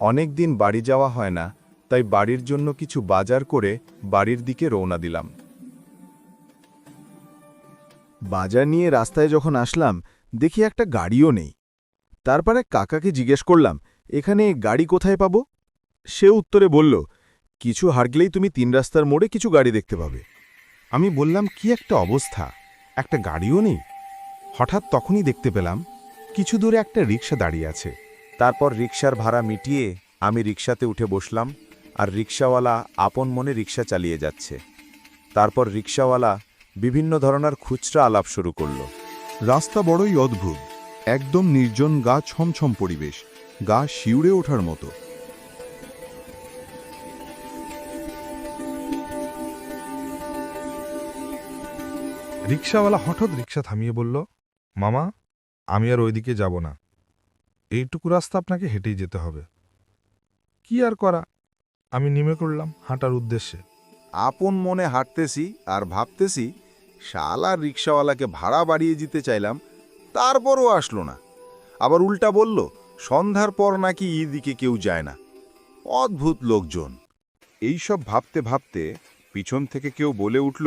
অনেক দিন বাড়ি যাওয়া হয় না, তাই বাড়ির জন্য কিছু বাজার করে বাড়ির দিকে রওনা দিলাম। বাজার নিয়ে রাস্তায় যখন আসলাম, দেখি একটা গাড়িও নেই। তারপরে কাকাকে জিজ্ঞেস করলাম, এখানে গাড়ি কোথায় পাব? সে উত্তরে বলল, কিছু হারগলেই তুমি তিন রাস্তার মোড়ে কিছু গাড়ি দেখতে পাবে। আমি বললাম, কি একটা অবস্থা? একটা গাড়িও নেই? হঠাৎ তখনই দেখতে পেলাম, কিছু দূরে একটা রিক্সা দাঁড়িয়ে আছে। তারপর রিক্সার ভাড়া মিটিয়ে আমি রিক্সাতে উঠে বসলাম, আর রিক্সাওয়ালা আপন মনে রিক্সা চালিয়ে যাচ্ছে। তারপর রিক্সাওয়ালা বিভিন্ন ধরনের খুচরা আলাপ শুরু করল। রাস্তা বড়ই অদ্ভুত, একদম নির্জন গা ছমছম পরিবেশ, গা শিউড়ে ওঠার মতো। রিক্সাওয়ালা হঠাৎ রিক্সা থামিয়ে বলল, মামা, আমি আর ওইদিকে যাব না। এইটুকু রাস্তা আপনাকে হেঁটেই যেতে হবে। কি আর করা? আমি নেমে করলাম হাঁটার উদ্দেশ্যে। আপন মনে হাঁটতেছি আর ভাবতেছি, শালা রিক্সাওয়ালাকে ভাড়া বাড়িয়ে দিতে চাইলাম, তারপরও আসলো না। আবার উল্টা বলল, সন্ধ্যার পর নাকি ইদিকে কেউ যায় না। অদ্ভুত লোকজন। এইসব ভাবতে ভাবতে পিছন থেকে কেউ বলে উঠল,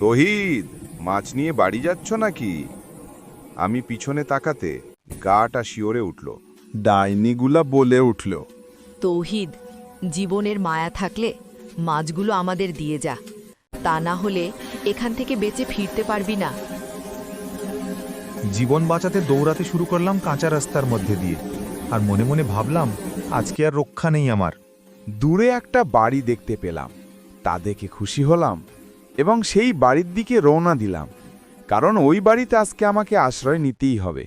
তহিদ, মাছ নিয়ে বাড়ি যাচ্ছ নাকি? আমি পিছনে তাকাতে গাটা শিওরে উঠল। ডাইনিগুলা বলে উঠল। তৌহিদ জীবনের মায়া থাকলে মাছগুলো আমাদের দিয়ে যা। তা না হলে এখান থেকে বেঁচে ফিরতে পারবি না। জীবন বাঁচাতে দৌড়াতে শুরু করলাম কাঁচা রাস্তার মধ্যে দিয়ে। আর মনে মনে ভাবলাম আজকে আর রক্ষা নেই আমার। দূরে একটা বাড়ি দেখতে পেলাম। তা দেখে খুশি হলাম এবং সেই বাড়ির দিকে রওনা দিলাম। কারণ ওই বাড়িতে আজকে আমাকে আশ্রয় নিতেই হবে।